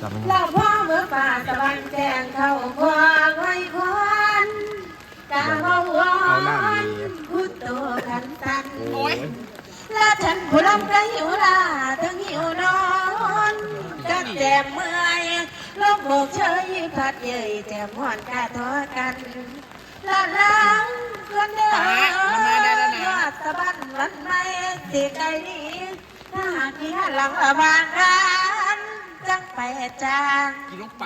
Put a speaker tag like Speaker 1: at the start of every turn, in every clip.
Speaker 1: จับมัน
Speaker 2: เราพ่อเมื่อป่าตะวันแจงเข้าควางไว้ควันกาเมาวอนพุทโตขันตัน
Speaker 1: โอ้ย
Speaker 2: ลาฉันผู้ลำก็หิวลาทั้งหิวนอนกัดแจมเมื่อยลมโบกเชยพัดเยยแจมหอนกาทอกันลาล้าง คนเดินยอดสะบันวันไม่สิไกลนี้ถ้าหากที่หลังละบางร้านจังไปจาง
Speaker 3: กินลงไป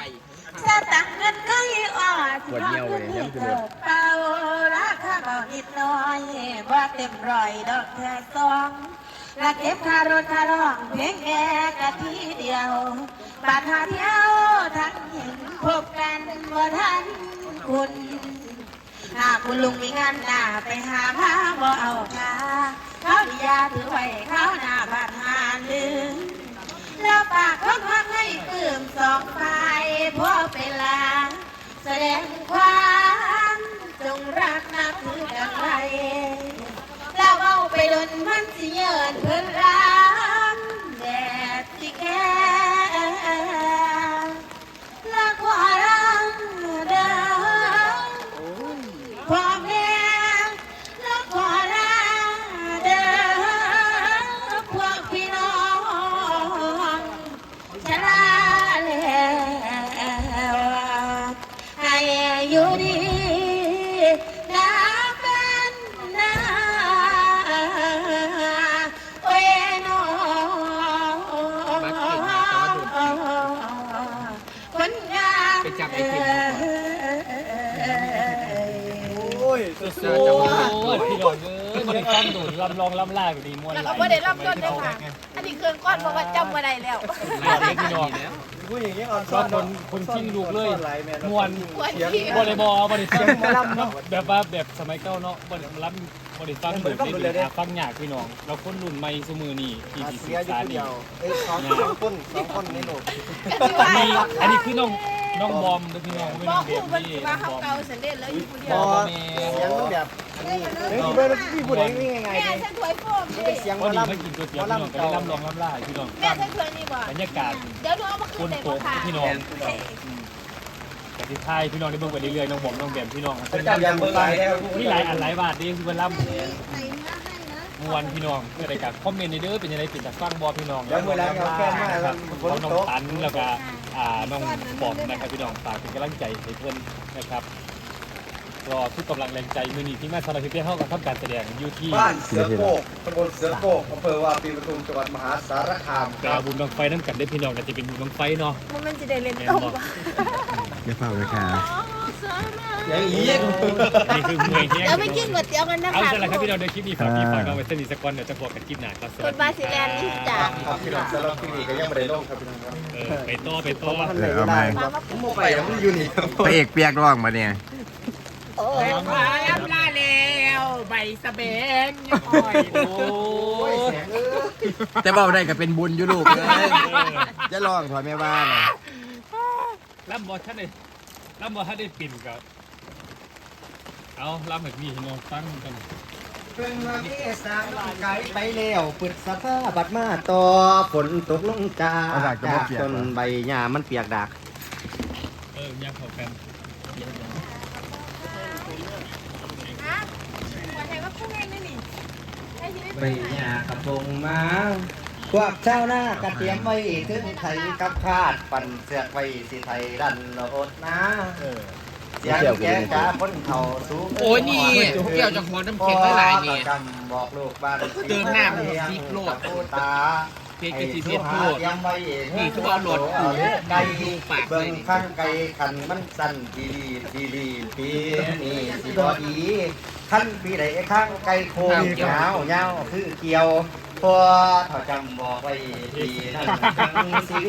Speaker 2: สตังเงินก็ยี่อ่อสิพอคุณที่เกิดเป่าราคาเบานิดหน่อยว่าเต็มร้อยดอกแค่สองและเก็บค่ารถค่ารองเพียงแค่กะทีเดียวบาทหาเที่ยวทั้งเห็นพบกันว่าท่านคุณ ถ้าคุณลุงมีงานหน้าไปหาผ้าบ่เอาค่าเขาดิยาถือไว้เขาหน้าบาดหาลืมแล้วปากเขาพักให้ปลื้มสองฝ่ายพอเวลาแสดงความจงรักนับถือกันไว้แล้วเอาไปดนมันสิเยินเพื่อนรักาม
Speaker 3: ไปจับไอ้ทิม
Speaker 1: โอ้ยสุด
Speaker 4: โอ้ยพี่น้องเอ้ยมันตั้งโดดลำลองลำลากดีมวน
Speaker 5: แล้วก็บ่ได้รับต้นได้ค่ะ อันนี้เครื่องก้อนบอกว่าจำบ่ได้แล้ว
Speaker 4: ลายเล็กพี่น้อง
Speaker 1: ผู้หญิงยังอ่อน
Speaker 4: ก็คนคนกิ้งลูกเลยมวน
Speaker 5: ควร
Speaker 1: เสียง
Speaker 5: ที่
Speaker 4: บริบอบริฟังเนาะแบบว่าแบบสมัยเก่าเนาะบริรับบ่ได้ฟังแบบนี้หาฟังยากพี่น้องแล้วคนรุ่นใหม่ซุมือนี่ที่ที่
Speaker 1: เสี
Speaker 4: ศึ
Speaker 1: ย
Speaker 4: ก
Speaker 1: อยู่
Speaker 4: ษา
Speaker 1: คน
Speaker 4: ดี
Speaker 1: เดียวเอ้ยสองสองคนสองคนในโลก
Speaker 4: อันนี้อันนี้คือน้อง น้องบอมเด้อพี่น้องไม่
Speaker 5: บ
Speaker 4: น้
Speaker 5: อ
Speaker 4: อกงเบ
Speaker 5: คู่
Speaker 4: ม
Speaker 5: มัน
Speaker 4: นี่
Speaker 5: สิว่า
Speaker 4: บ
Speaker 5: เขา
Speaker 4: อม
Speaker 5: เก่าสันเด็จแล้วอยู่ผู้เดีย
Speaker 1: บ
Speaker 5: ว
Speaker 1: อเสียงมันแบบอันนี้เฮ้ยที่เบอร์พี่ผู้ใดวิ่งยังไง
Speaker 5: แม่
Speaker 1: เนี่ย
Speaker 5: ฉันถวยโฟม
Speaker 1: มัน
Speaker 5: ดิ
Speaker 1: เป็นเสียง
Speaker 4: พอ
Speaker 1: มา
Speaker 4: ดี
Speaker 1: ล่ำ
Speaker 4: มากินก๋วยเตี๋ยวพี่น้องก็ได้ลำลองลำลาพี่น้อง
Speaker 5: แม่ฉันถวยนี่บ่
Speaker 4: บรรยากาศ
Speaker 5: เดี๋ยวดูเอามา
Speaker 4: ค
Speaker 5: คืน
Speaker 4: น
Speaker 5: ได้
Speaker 4: โต
Speaker 5: บ่ค่ะ
Speaker 4: พี่น้องแต่ที่ไทยพี่น้องได้เบิ่งไปเรื่อยๆน้องบอมน้องแบมพี่น้อง
Speaker 1: เป็นการยังเบอร์ไหนแล้ว
Speaker 4: นี่หลายอันหลายบาทเด้คือมันล่ำมวนพี่น้องเพื่อรายการคอมเมนต์ในเด้อเป็นยังไงเป็นจากฟังบอพี่น้องครับของน้องตันแล้วก็ อ่าน้องปอมนะครับพี่น้องฝากเป็นกำลังใจให้เพื่อนนะครับรอทุกกำลังแรงใจมือนี้ที่แม่สารพิเศษเท่ากับทำการแสดงอยู่ที่
Speaker 1: บ้านเสือโกกตำบลเสือโกกอำเภอวาปีปทุมจังหวัดมหาสารคามค
Speaker 4: กา
Speaker 1: รับ
Speaker 4: บุญบังไฟน้ำกันได้พี่น้องก็จะเป็นบุญบังไฟเนาะ
Speaker 5: มันมันสิได้เล่น
Speaker 4: แม่
Speaker 5: ต
Speaker 4: น
Speaker 5: ก
Speaker 4: บ่
Speaker 5: บ่
Speaker 6: อย่าเฝ้าเลยค่ะ
Speaker 1: ยังอีก
Speaker 4: นี่คือมวยเฮี้ยง
Speaker 5: เดี๋ยวไปกินก๋วยเตี๋ยวกันนะ
Speaker 4: เอา
Speaker 5: คะ
Speaker 4: ซะละครับพี่น้องเดี๋ยวคลิปนี้ฝากพี่ฝากน้องไว้สนิทสักวันเดี๋ยวจะบอกกันคลิปหน้าครับส
Speaker 5: ก
Speaker 4: วัส
Speaker 5: ด
Speaker 4: ดี
Speaker 5: บาสิแลนด์นี่จ้ะ
Speaker 1: ครับพี่น้องสำหรับคลินิกก็ยังไม่ได้ลงครับพี่น้องครับ
Speaker 4: เออไปต่อไปต่อ
Speaker 6: เออเอาไหม
Speaker 1: ผมโมไปยังไม่อยู่นี่
Speaker 6: พระเอกเปียกร้องมาเนี่ย
Speaker 5: โอ้
Speaker 3: มาล้ำลาแล้วใบสะเบนยังอ่อย
Speaker 4: โอ้
Speaker 1: โอ้ย
Speaker 4: ย
Speaker 1: เสียงเออ
Speaker 6: แต่เบาได้ก็เป็นบุญอยู่ลูกเลยจะร้องถอยแม่บ้านน่ะ
Speaker 4: ลำบอท่านได้ ลำบอท่านได้ปิ่นกับเอาลำแบบนี้ให้น้องฟังกัน
Speaker 1: เป็นมาที่สามไกลไปแล้วปึดสภาพบัดมาต่อฝนตกลงจาก
Speaker 6: เอาดากจะบ่เปียก
Speaker 1: ต้น
Speaker 6: เหรอ
Speaker 1: ใบหญ้ามันเปียกดาก
Speaker 4: เออยังเข้ากัน
Speaker 5: ฮะวันไหนว่าพวกแม่นี่นี่ไอ้ที่ไม่
Speaker 1: ใบหญ้ากระพงมา พวกเจ้าหน้ากระเตรียมไว้ถึงไทยกับคาดปั่นเสือกไว้สิไทยดันโลดนะ
Speaker 4: เออ
Speaker 1: เสียงแกกาพ้นเข่าสูง
Speaker 3: โอ้ยนี่เกี่ยวจากหัวน้ำแข็งหลายๆนี่
Speaker 1: จำบอกลูกบ้าน
Speaker 3: เดินหน้ามันซีกโลด
Speaker 1: ผู้ตา
Speaker 3: เพชรกระสีเพชรโลด
Speaker 1: ยังไว้
Speaker 3: นี่ทุกเอาโหลด
Speaker 1: ไก่
Speaker 3: ปากเลย
Speaker 1: เบิ่งข้างไก่ขันมันสั่นดีดีดีปีนี่สิบอดีขั้นปีใดข้างไก่โคงยาวยาวคือเกี่ยว พอเขาจำบอกไว้ดีนั่นจังสิ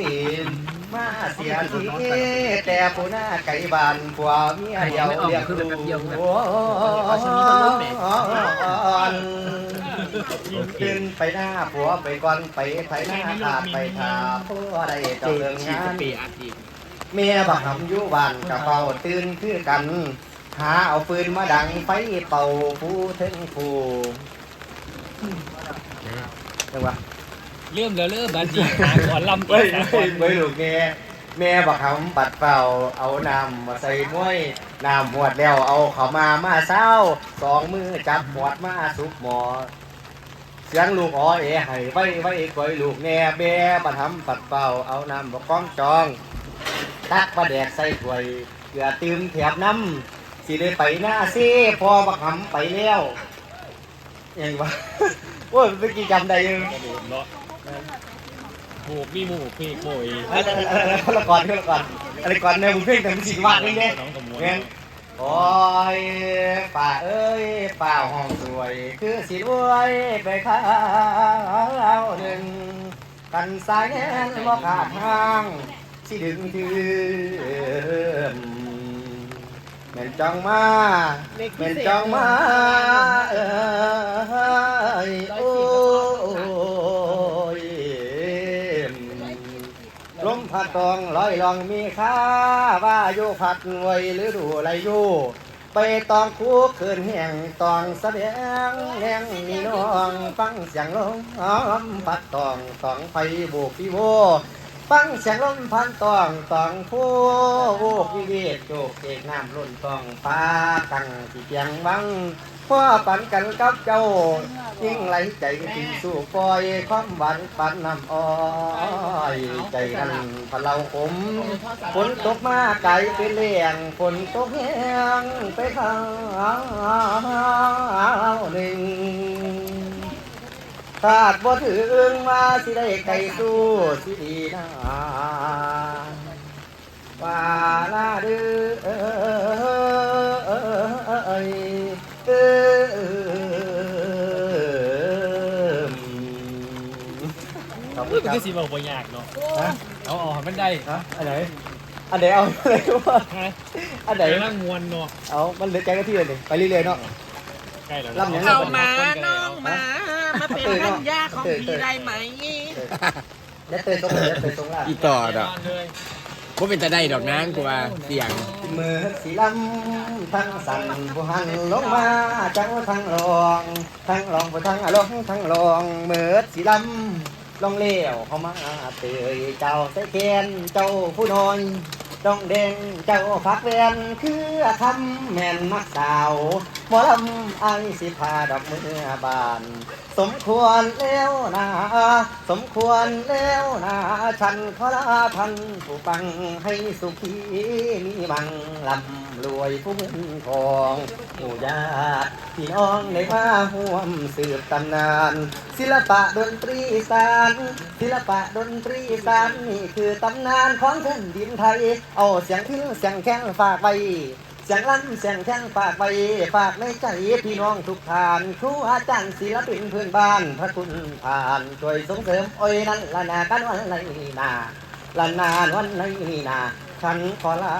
Speaker 1: มาเสียทีแต่ผู้หน้าไก่บานผัวเมียเดียวเรียกลูกขึ้นไปหน้าผัวไปก่อนไปไถหน้าขาดไปทาผัวได้เจ้าเรื่องงาน
Speaker 3: เปรย์อาทิตย์
Speaker 1: เมียบักหำอยู่บ้านกะเป่าตื่นคือกันหาเอาปืนมาดังไฟเป่าผู้ถึงผู้ วะ
Speaker 4: เริ่มแล้วเริ่มบัดนี้หาก่อนลำ
Speaker 1: เฮ้ย
Speaker 4: สาก
Speaker 1: เฮ้ย
Speaker 4: ล
Speaker 1: เฮ้ยลูกแม่แม่บักคำปัดเป่าเอาน้ำมาใส่มวยน้ำหวดแล้วเอาเขามามาเศร้าสองมือจับหวดมาสุกหมอเสียงลูกอ๋อเอ๋ให้ไว้ไว้ก้อยลูกแน่แม่บัดทำปัดเป่าเอาน้ำบักก้องจองตักปลาแดกใส่ถ้วยเกลือตืมแถบน้ำสิได้ไปหน้าซีพอบักหำไปแล้วยังวะ โอ้ยเมื่อกี้จำได้อยัง
Speaker 4: กระโดดเลาะหมูกมีหมูกมีโอย
Speaker 1: อะไรคนละก่อนคนละก่อนอะไรก่อนเนี่ยมึงเพ่งแต่มึงสิวาดนี่เนี่ย
Speaker 4: น้องกับมว
Speaker 1: เงี้ยโอ้ยป่าเอ้ยป่าห้องสวย คือสิรวยไปข้าวหนึ่งกันสายแน่นบ่ขาดทางสิดึงถึมแม่ นจ้องมาแม่นจ้องมาเอ้ยโอ้ยลมพัดตองลอยลองมีค่าว่าโยพัดไว้หรือดูไรโยไปตองคู่คืนแห่งตองแสดงแห่งมีน้องฟังเสียงลมพัดตองตองไฟโบกพี่โว ฟังเสียงลมพันตองตองผู้โบกวิเวกโจกเอกน้ำล้นตองฟ้าตังที่เพียงบังพ่อปันกันกับเจ้ายิ่งไหลใจที่สู่ปอยความหวานปันน้ำอ้อยใจกันพะเราขมฝนตกมาไกลเป็นเลี้ยงฝนตกแห้งไปข้าวหนึ่ง ขาดบ่ถึงมาสิได้ไก่สู้สิดีนาว่าลาดือเอยเขอบคุ
Speaker 4: อุ้
Speaker 1: ณ
Speaker 4: ย
Speaker 1: ค
Speaker 4: มัน
Speaker 1: รับ
Speaker 4: คือสีบอกบ่ยากเนาะ
Speaker 1: ฮะ
Speaker 4: เอาออกให้มันได้
Speaker 1: ฮะอันไหนอันไหนเอาอะไรวะ
Speaker 4: ฮะ
Speaker 1: อันไหน
Speaker 4: เดี๋ยวนั่งมวนเนาะ
Speaker 1: เอามันเหลือใจก็ที่เลยดิไปเรื่อยๆเนาะ
Speaker 4: ใกล้แล้ว
Speaker 1: ลำยังไง
Speaker 3: เอามาน้องมามา เป็นพันยาของพี่ได้ไหม
Speaker 1: แล้วเตยตรงเลยเตยตรงล่ะ
Speaker 6: อีต่อดอก
Speaker 4: เลย
Speaker 6: ว่าเป็นตะได้ดอกนางกูว่าเสียง
Speaker 1: มือสีลำทั้งสั่นผู้หันลงมาจังทั้งรองทั้งรองผู้ทั้งลงทั้งรองมือสีลำลองเลี้ยวเข้ามาเตยเจ้าใส่แกนเจ้าผู้น้อยดองเด่งเจ้าพักเวียนคือคำแม่นมักสาวหมอลำไอสิพาดอกมือบานสมควรแล้วนะสมควรแล้วนะฉันขอลาท่านผู้ฟังให้สุขีมีบังลำรวยผู้มืองทองหมู่ญาติพี่น้องได้าห่วมสืบตำนาน ศิลปะดนตรีสานศิลปะดนตรีสานนี่คือตำนานของแผ่นดินไทย เอาเสียงพิ้งเสียงแข้งฝากไว้ สียงลั่นเสียงแข้งฝากไว้ฝากในใจพี่น้องทุกท่านครูอาจารย์ศิลปินเพื่อนบ้าน พระคุณผ่านช่วยส่งเสริมโอ้ยนั่นละนากันวันไหนนาละนานวันไหนนาฉันขอลา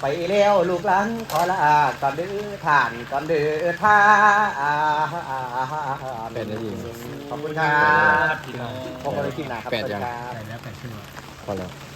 Speaker 1: ไปแล้วลูกหลานขอลาก่อนเดือท่านก่อนเดือท่า
Speaker 6: เป็นนาที
Speaker 1: ขอบคุณครับ
Speaker 4: พี่น้อง
Speaker 1: พบกันในคลิปหน้าครับ
Speaker 6: แปดยัง
Speaker 1: สวัสครับ
Speaker 4: ได้แล้วแปดชั่วโมง
Speaker 6: พอแล้ว